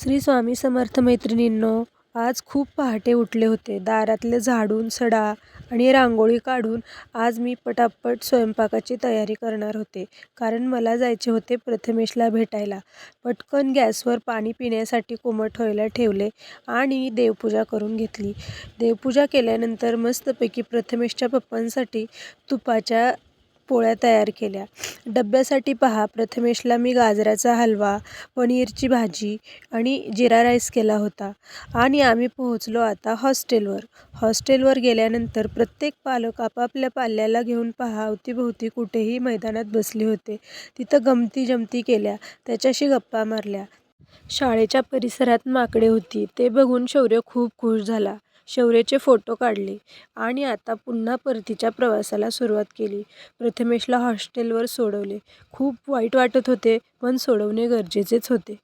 श्री स्वामी समर्थ मैत्रिणींनो आज खूप पहाटे उठले होते. दारातले झाडून सडा आणि रांगोळी काढून आज मी पटापट स्वयंपाकाची तयारी करणार होते. कारण मला जायचे होते प्रथमेशला भेटायला. पटकन गॅसवर पाणी पिण्यासाठी कोमट व्हायला ठेवले आणि देवपूजा करून घेतली. देवपूजा केल्यानंतर मस्तपैकी प्रथमेशच्या पप्पांसाठी तुपाच्या पोळ्या तयार केल्या. डब्यासाठी पहा प्रथमेशला मी गाजराचा हलवा पनीरची भाजी आणि जिरा राईस केला होता आणि आम्ही पोहोचलो आता हॉस्टेलवर. हॉस्टेलवर गेल्यानंतर प्रत्येक पालक आपापल्या पाल्याला घेऊन पहा अवतीभोवती कुठेही मैदानात बसले होते. तिथं गमती जमती केल्या त्याच्याशी गप्पा मारल्या. शाळेच्या परिसरात माकडे होती. ते बघून शौर्य खूप खुश झाला. शौर्याचे फोटो काढले आणि आता पुन्हा परतीच्या प्रवासाला सुरुवात केली. प्रथमेशला हॉस्टेलवर सोडवले. खूप वाईट वाटत होते पण सोडवणे गरजेचेच होते.